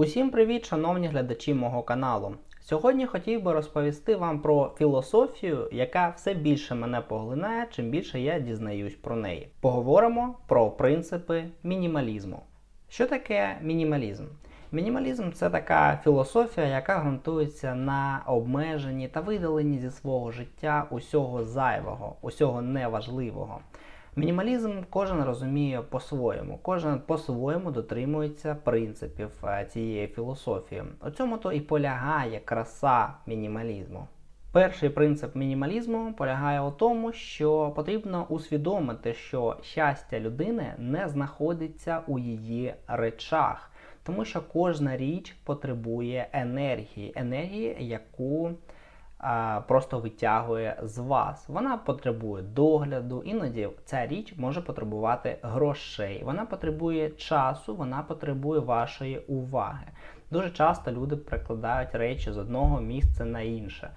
Усім привіт, шановні глядачі мого каналу. Сьогодні хотів би розповісти вам про філософію, яка все більше мене поглинає, чим більше я дізнаюсь про неї. Поговоримо про принципи мінімалізму. Що таке мінімалізм? Мінімалізм це така філософія, яка ґрунтується на обмеженні та видаленні зі свого життя усього зайвого, усього неважливого. Мінімалізм кожен розуміє по-своєму, кожен по-своєму дотримується принципів е, цієї філософії. У цьому то і полягає краса мінімалізму. Перший принцип мінімалізму полягає у тому, що потрібно усвідомити, що щастя людини не знаходиться у її речах, тому що кожна річ потребує енергії, енергії, яку просто витягує з вас. Вона потребує догляду, іноді ця річ може потребувати грошей. Вона потребує часу, вона потребує вашої уваги. Дуже часто люди перекладають речі з одного місця на інше.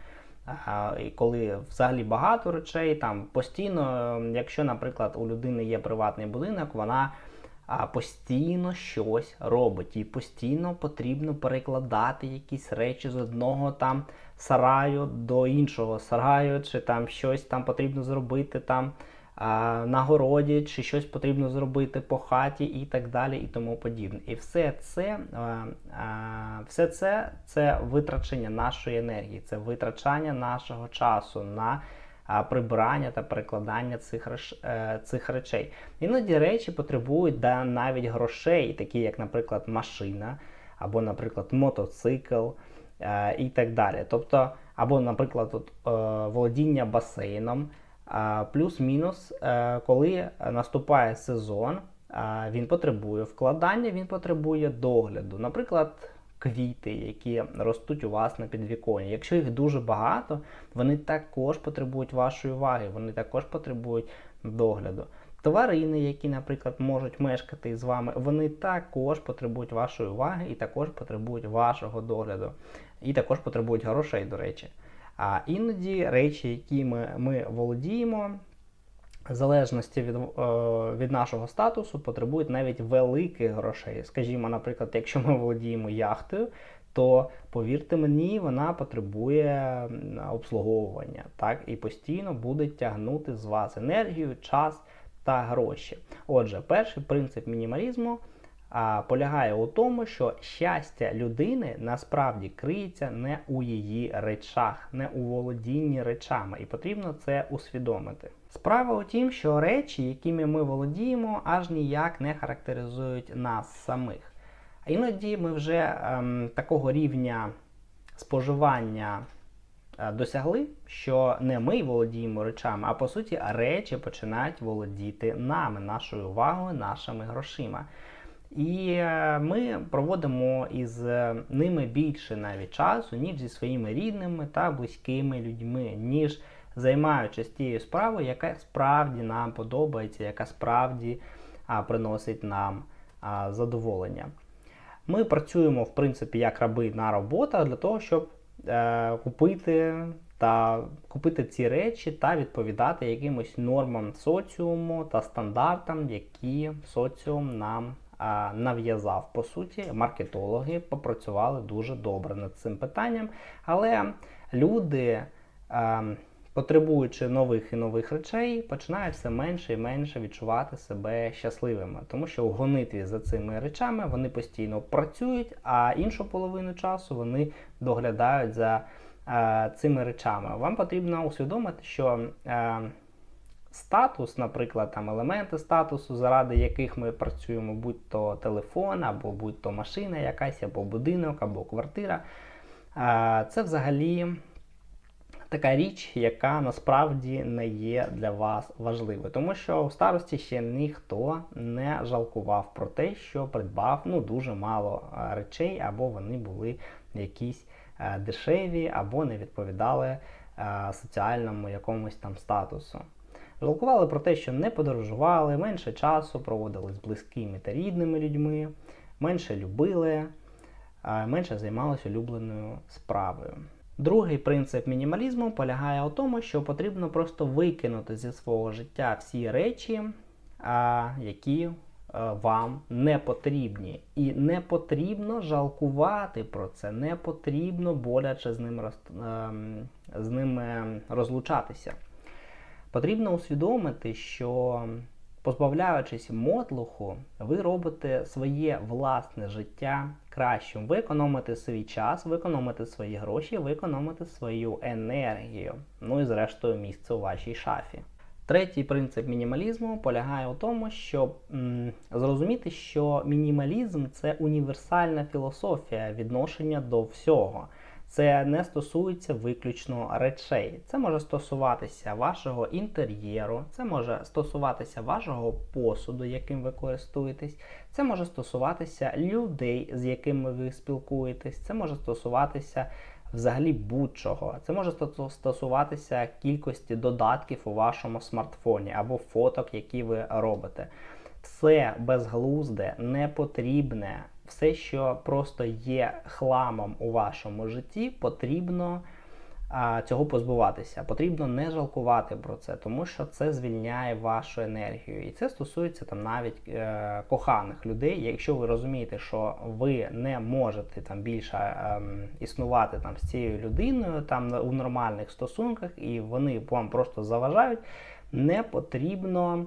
І коли взагалі багато речей, там постійно, якщо, наприклад, у людини є приватний будинок, вона постійно щось робить, і постійно потрібно перекладати якісь речі з одного там сараю до іншого сараю, чи там щось там потрібно зробити там на городі, чи щось потрібно зробити по хаті і так далі, і тому подібне. І все це, все це, це витрачення нашої енергії, це витрачання нашого часу на прибирання та перекладання цих, е, цих речей. Іноді речі потребують да, навіть грошей, такі як, наприклад, машина, або, наприклад, мотоцикл і так далі. Тобто, або, наприклад, от, е, володіння басейном. А, Плюс-мінус, е, коли наступає сезон, він потребує вкладання, він потребує догляду. Наприклад, квіти, які ростуть у вас на підвіконні. Якщо їх дуже багато, вони також потребують вашої уваги, вони також потребують догляду. Тварини, які, наприклад, можуть мешкати з вами, вони також потребують вашої уваги і також потребують вашого догляду. І також потребують грошей, до речі. А іноді речі, які ми, ми володіємо, в залежності від, е, від нашого статусу, потребують навіть великих грошей. Скажімо, наприклад, якщо ми володіємо яхтою, то повірте мені, вона потребує обслуговування, так, і постійно буде тягнути з вас енергію, час та гроші. Отже, перший принцип мінімалізму полягає у тому, що щастя людини насправді криється не у її речах, не у володінні речами, і потрібно це усвідомити. Справа у тім, що речі, якими ми володіємо, аж ніяк не характеризують нас самих. А іноді ми вже ем, такого рівня споживання е, досягли, що не ми володіємо речами, а по суті речі починають володіти нами, нашою увагою, нашими грошима. І е, ми проводимо із е, ними більше навіть часу, ніж зі своїми рідними та близькими людьми, ніж займаючись тією справою, яка справді нам подобається, яка справді а, приносить нам а, задоволення. Ми працюємо, в принципі, як раби на роботах для того, щоб е, купити та купити ці речі та відповідати якимось нормам соціуму та стандартам, які соціум нам нав'язав. По суті, маркетологи попрацювали дуже добре над цим питанням, але люди. Потребуючи нових і нових речей, починають все менше і менше відчувати себе щасливими, тому що у гонитві за цими речами вони постійно працюють, а іншу половину часу вони доглядають за цими речами. Вам потрібно усвідомити, що статус, наприклад, там елементи статусу, заради яких ми працюємо, будь то телефон, або будь то машина якась, або будинок, або квартира, це взагалі така річ, яка насправді не є для вас важливою, тому що в старості ще ніхто не жалкував про те, що придбав ну дуже мало речей, або вони були якісь е, дешеві, або не відповідали е, соціальному якомусь там статусу. Жалкували про те, що не подорожували, менше часу проводили з близькими та рідними людьми, менше любили, е, менше займалися улюбленою справою. Другий принцип мінімалізму полягає у тому, що потрібно просто викинути зі свого життя всі речі, які вам не потрібні. І не потрібно жалкувати про це, не потрібно боляче з ним, роз- ем, з ними розлучатися. Потрібно усвідомити, що позбавляючись мотлуху, ви робите своє власне життя кращим. Ви економите свій час, ви економите свої гроші, ви економите свою енергію. Ну і зрештою місце у вашій шафі. Третій принцип мінімалізму полягає у тому, щоб м, зрозуміти, що мінімалізм це універсальна філософія відношення до всього. Це не стосується виключно речей. Це може стосуватися вашого інтер'єру, це може стосуватися вашого посуду, яким ви користуєтесь, це може стосуватися людей, з якими ви спілкуєтесь, це може стосуватися взагалі будь-чого. Це може стосуватися кількості додатків у вашому смартфоні або фоток, які ви робите. Все безглузде, непотрібне, все, що просто є хламом у вашому житті, потрібно а, цього позбуватися. Потрібно не жалкувати про це, тому що це звільняє вашу енергію. І це стосується там навіть е, коханих людей. Якщо ви розумієте, що ви не можете там більше ем, існувати там з цією людиною там у нормальних стосунках, і вони вам просто заважають, не потрібно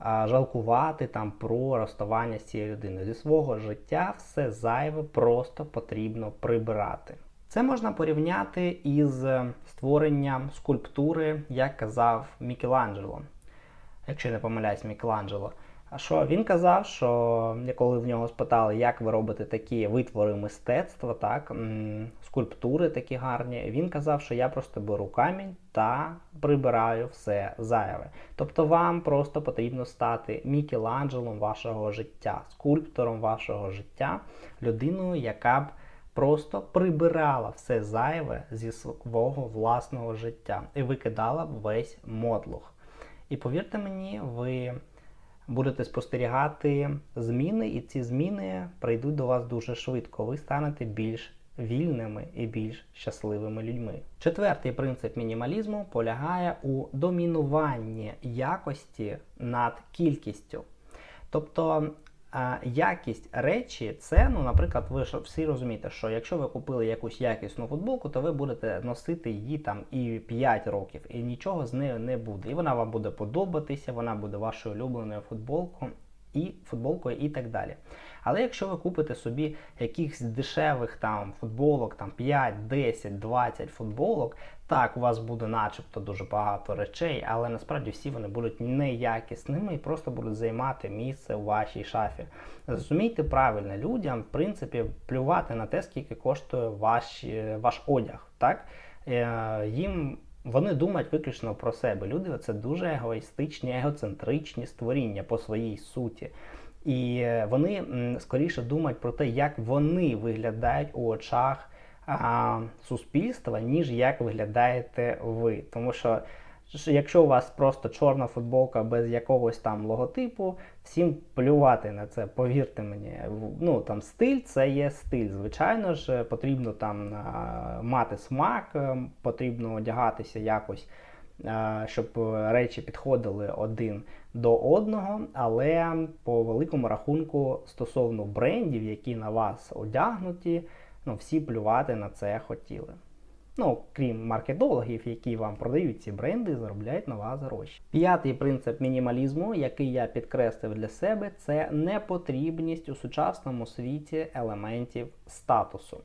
жалкувати там про розставання з цією людиною. Зі свого життя все зайве просто потрібно прибирати. Це можна порівняти із е, створенням скульптури, як казав Мікеланджело. Якщо не помиляюсь, Мікеланджело. А що він казав, що коли в нього спитали, як ви робите такі витвори мистецтва, так, скульптури такі гарні, він казав, що я просто беру камінь та прибираю все зайве. Тобто вам просто потрібно стати Мікеланджелом вашого життя, скульптором вашого життя, людиною, яка б просто прибирала все зайве зі свого власного життя і викидала б весь мотлух. І повірте мені, ви будете спостерігати зміни, і ці зміни прийдуть до вас дуже швидко. Ви станете більш вільними і більш щасливими людьми. Четвертий принцип мінімалізму полягає у домінуванні якості над кількістю. Тобто якість речі це, ну, наприклад, ви ж всі розумієте, що якщо ви купили якусь якісну футболку, то ви будете носити її там і 5 років, і нічого з нею не буде. І вона вам буде подобатися, вона буде вашою улюбленою футболкою і футболкою і так далі. Але якщо ви купите собі якихось дешевих там футболок, там 5, 10, 20 футболок, так, у вас буде начебто дуже багато речей, але насправді всі вони будуть неякісними і просто будуть займати місце у вашій шафі. Зрозумійте правильно, людям, в принципі, плювати на те, скільки коштує ваш, е, ваш одяг. Так? Е, Їм вони думають виключно про себе. Люди це дуже егоїстичні, егоцентричні створіння по своїй суті. І е, вони скоріше думають про те, як вони виглядають у очах а, суспільства, ніж як виглядаєте ви. Тому що якщо у вас просто чорна футболка без якогось там логотипу, всім плювати на це, повірте мені. Ну там стиль це є стиль. Звичайно ж, потрібно там мати смак, е, потрібно одягатися якось. е, Щоб речі підходили один до одного, але по великому рахунку стосовно брендів, які на вас одягнуті, ну всі плювати на це хотіли. Ну, крім маркетологів, які вам продають ці бренди, заробляють на вас гроші. П'ятий принцип мінімалізму, який я підкреслив для себе, це непотрібність у сучасному світі елементів статусу.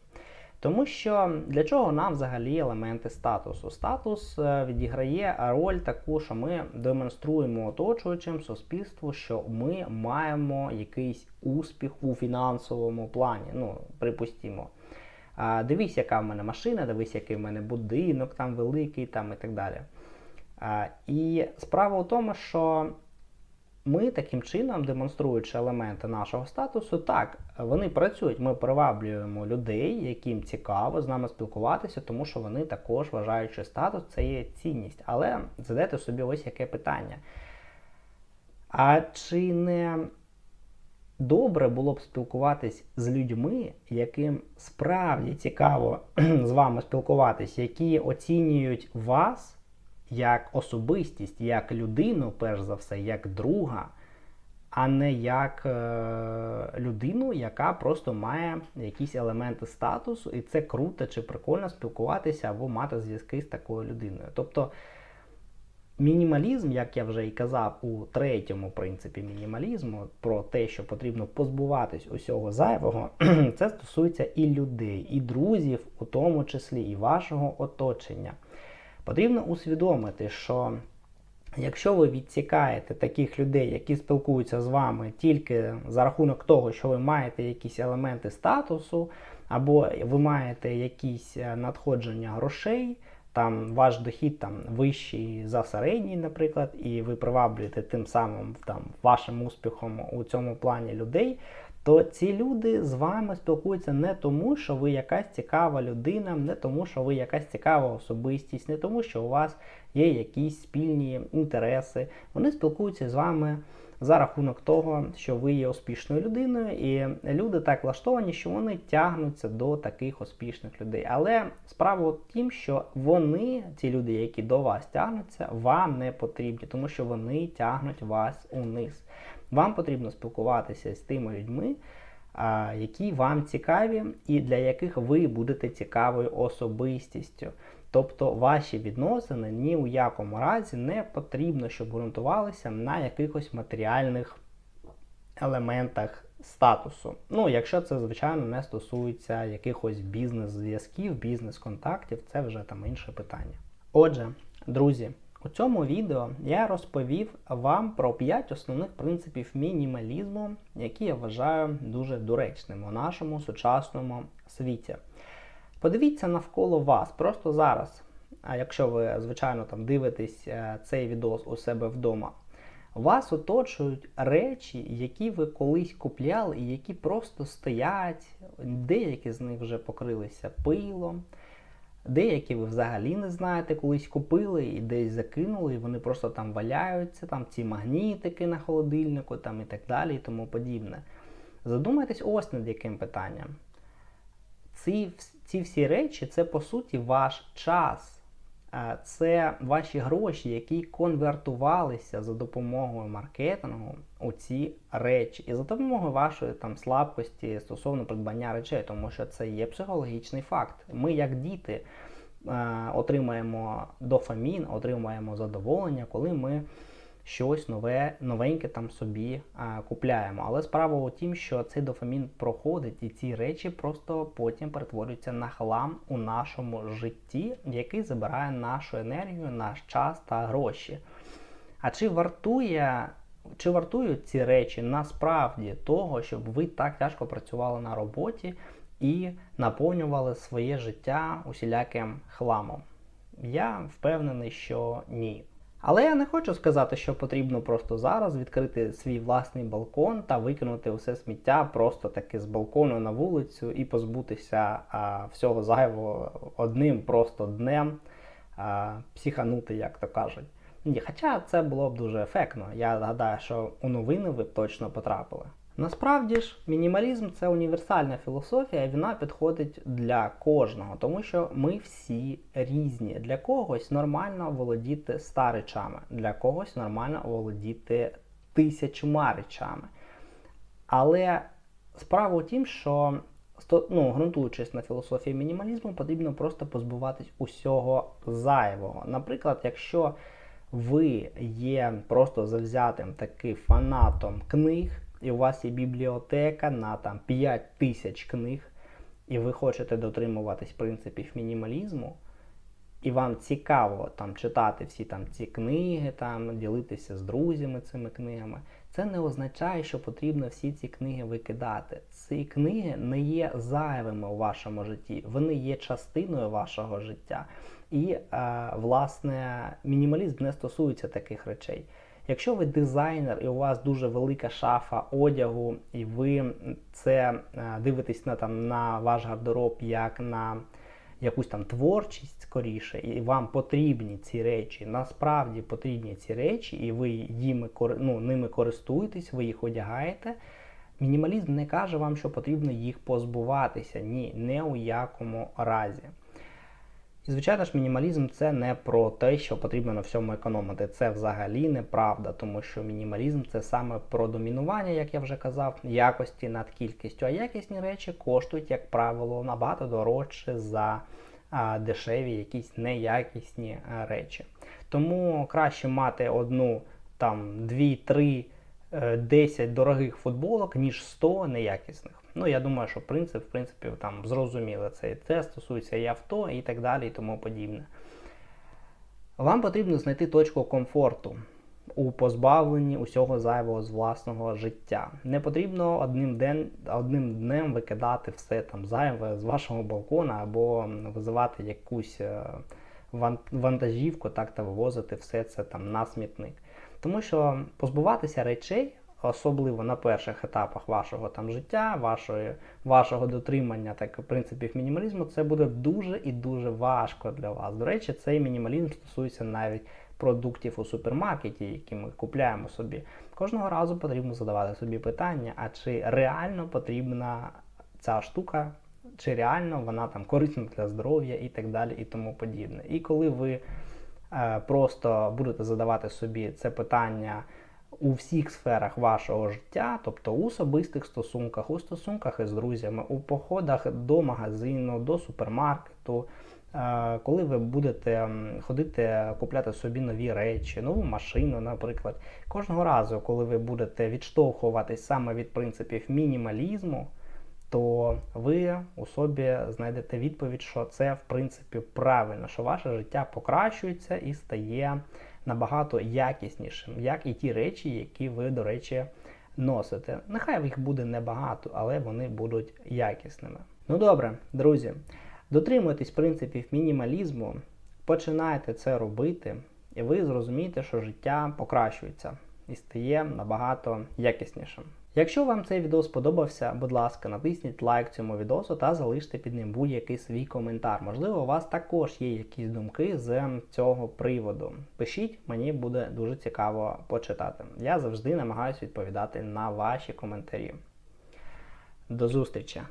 Тому що для чого нам взагалі елементи статусу? Статус е, відіграє роль таку, що ми демонструємо оточуючим суспільству, що ми маємо якийсь успіх у фінансовому плані. Ну, припустімо. А, дивись, яка в мене машина, дивись, який в мене будинок там великий там і так далі. А, і справа в тому, що ми таким чином, демонструючи елементи нашого статусу, так, вони працюють. Ми приваблюємо людей, яким цікаво з нами спілкуватися, тому що вони також вважають, що статус це є цінність. Але задайте собі ось яке питання. А чи не добре було б спілкуватись з людьми, яким справді цікаво з вами спілкуватись, які оцінюють вас як особистість, як людину, перш за все, як друга, а не як е, людину, яка просто має якісь елементи статусу, і це круто чи прикольно спілкуватися або мати зв'язки з такою людиною. Тобто мінімалізм, як я вже і казав у третьому принципі мінімалізму, про те, що потрібно позбуватись усього зайвого, це стосується і людей, і друзів, у тому числі, і вашого оточення. Потрібно усвідомити, що Якщо ви відсікаєте таких людей, які спілкуються з вами тільки за рахунок того, що ви маєте якісь елементи статусу, або ви маєте якісь е, надходження грошей, там ваш дохід там вищий за середній, наприклад, і ви приваблюєте тим самим там вашим успіхом у цьому плані людей, то ці люди з вами спілкуються не тому, що ви якась цікава людина, не тому, що ви якась цікава особистість, не тому, що у вас є якісь спільні інтереси. Вони спілкуються з вами за рахунок того, що ви є успішною людиною, і люди так влаштовані, що вони тягнуться до таких успішних людей. Але справа в тім, що вони, ці люди, які до вас тягнуться, вам не потрібні, тому що вони тягнуть вас униз. Вам потрібно спілкуватися з тими людьми, які вам цікаві, і для яких ви будете цікавою особистістю. Тобто ваші відносини ні у якому разі не потрібно, щоб ґрунтувалися на якихось матеріальних елементах статусу. Ну, якщо це, звичайно, не стосується якихось бізнес-зв'язків, бізнес-контактів, це вже там інше питання. Отже, друзі. У цьому відео я розповів вам про 5 основних принципів мінімалізму, які я вважаю дуже доречними у нашому сучасному світі. Подивіться навколо вас просто зараз. А якщо ви, звичайно, там дивитесь е, цей відос у себе вдома, вас оточують речі, які ви колись купляли, і які просто стоять, деякі з них вже покрилися пилом. Деякі ви взагалі не знаєте, колись купили і десь закинули, і вони просто там валяються, там ці магнітики на холодильнику там і так далі і тому подібне. Задумайтесь ось над яким питанням. Ці, ці всі речі це по суті ваш час це ваші гроші, які конвертувалися за допомогою маркетингу у ці речі, і за допомогою вашої там слабкості стосовно придбання речей, тому що це є психологічний факт. Ми, як діти, отримаємо дофамін, отримаємо задоволення, коли ми щось нове, новеньке там собі а, купляємо. Але справа у тім, що цей дофамін проходить, і ці речі просто потім перетворюються на хлам у нашому житті, який забирає нашу енергію, наш час та гроші. А чи вартує. Чи вартують ці речі насправді того, щоб ви так тяжко працювали на роботі і наповнювали своє життя усіляким хламом? Я впевнений, що ні. Але я не хочу сказати, що потрібно просто зараз відкрити свій власний балкон та викинути усе сміття просто таки з балкону на вулицю і позбутися а, всього зайвого одним просто днем, а, психанути, як то кажуть. Ні, Хоча це було б дуже ефектно. Я гадаю, що у новини ви б точно потрапили. Насправді ж, мінімалізм це універсальна філософія, вона підходить для кожного, тому що ми всі різні. Для когось нормально володіти ста речами, для когось нормально володіти тисячома речами. Але справа в тім, що ну, ґрунтуючись на філософії мінімалізму, потрібно просто позбуватись усього зайвого. Наприклад, якщо ви є просто завзятим таким фанатом книг і у вас є бібліотека на там 5 тисяч книг, і ви хочете дотримуватись принципів мінімалізму, і вам цікаво там читати всі там ці книги, там ділитися з друзями цими книгами, це не означає, що потрібно всі ці книги викидати. Ці книги не є зайвими у вашому житті, вони є частиною вашого життя. І, е, власне, мінімалізм не стосується таких речей. Якщо ви дизайнер і у вас дуже велика шафа одягу, і ви це е, дивитесь на там на ваш гардероб як на якусь там творчість скоріше, і вам потрібні ці речі, насправді потрібні ці речі, і ви їми, ну, ними користуєтесь, ви їх одягаєте. Мінімалізм не каже вам, що потрібно їх позбуватися. Ні, не у якому разі. І, звичайно ж, мінімалізм це не про те, що потрібно на всьому економити. Це взагалі неправда, тому що мінімалізм це саме про домінування, як я вже казав, якості над кількістю. А якісні речі коштують, як правило, набагато дорожче за а, дешеві, якісь неякісні а, речі. Тому краще мати одну, там, дві, три, е, 10 дорогих футболок, ніж 100 неякісних. Ну, я думаю, що принцип, в принципі, там зрозуміло це. Це стосується і авто, і так далі, і тому подібне. Вам потрібно знайти точку комфорту у позбавленні усього зайвого з власного життя. Не потрібно одним, ден, одним днем викидати все там зайве з вашого балкона або визивати якусь е, вантажівку, так та вивозити все це там на смітник. Тому що позбуватися речей, особливо на перших етапах вашого там життя, вашої, вашого дотримання так принципів мінімалізму, це буде дуже і дуже важко для вас. До речі, цей мінімалізм стосується навіть продуктів у супермаркеті, які ми купляємо собі. Кожного разу потрібно задавати собі питання: а чи реально потрібна ця штука, чи реально вона там корисна для здоров'я і так далі, і тому подібне. І коли ви е, просто будете задавати собі це питання у всіх сферах вашого життя, тобто у особистих стосунках, у стосунках із друзями, у походах до магазину, до супермаркету. е, Коли ви будете ходити купляти собі нові речі, нову машину, наприклад, кожного разу, коли ви будете відштовхуватись саме від принципів мінімалізму, то ви у собі знайдете відповідь, що це в принципі правильно, що ваше життя покращується і стає набагато якіснішим, як і ті речі, які ви, до речі, носите. Нехай їх буде небагато, але вони будуть якісними. Ну добре, друзі, дотримуйтесь принципів мінімалізму, починайте це робити, і ви зрозумієте, що життя покращується і стає набагато якіснішим. Якщо вам цей відео сподобався, будь ласка, натисніть лайк цьому відео та залиште під ним будь-який свій коментар. Можливо, у вас також є якісь думки з цього приводу. Пишіть, мені буде дуже цікаво почитати. Я завжди намагаюся відповідати на ваші коментарі. До зустрічі!